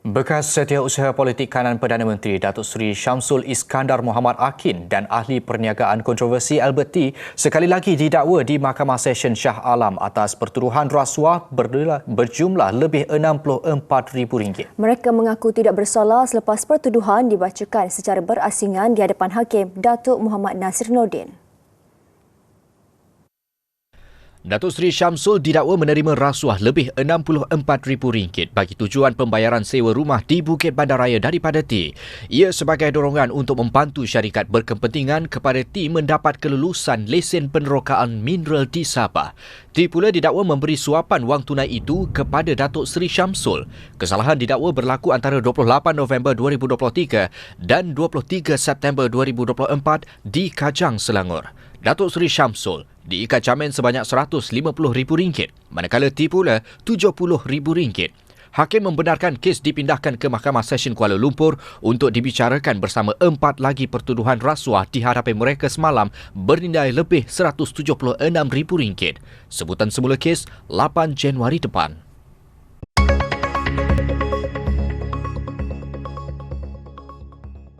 Bekas Setiausaha Politik Kanan Perdana Menteri Datuk Seri Syamsul Iskandar Muhammad Akin dan ahli perniagaan kontroversi Albert T sekali lagi didakwa di Mahkamah Session Shah Alam atas pertuduhan rasuah berjumlah lebih RM64,000. Mereka mengaku tidak bersalah selepas pertuduhan dibacakan secara berasingan di hadapan Hakim Datuk Muhammad Nasir Nordin. Datuk Seri Syamsul didakwa menerima rasuah lebih RM64,000 bagi tujuan pembayaran sewa rumah di Bukit Bandaraya daripada T. Ia sebagai dorongan untuk membantu syarikat berkepentingan kepada T mendapat kelulusan lesen penerokaan mineral di Sabah. T pula didakwa memberi suapan wang tunai itu kepada Datuk Seri Syamsul. Kesalahan didakwa berlaku antara 28 November 2023 dan 23 September 2024 di Kajang, Selangor. Datuk Seri Syamsul diikat jamin sebanyak RM150,000 manakala T pula RM70,000. Hakim membenarkan kes dipindahkan ke Mahkamah Session Kuala Lumpur untuk dibicarakan bersama empat lagi pertuduhan rasuah di hadapan mereka semalam bernilai lebih RM176,000. Sebutan semula kes 8 Januari depan.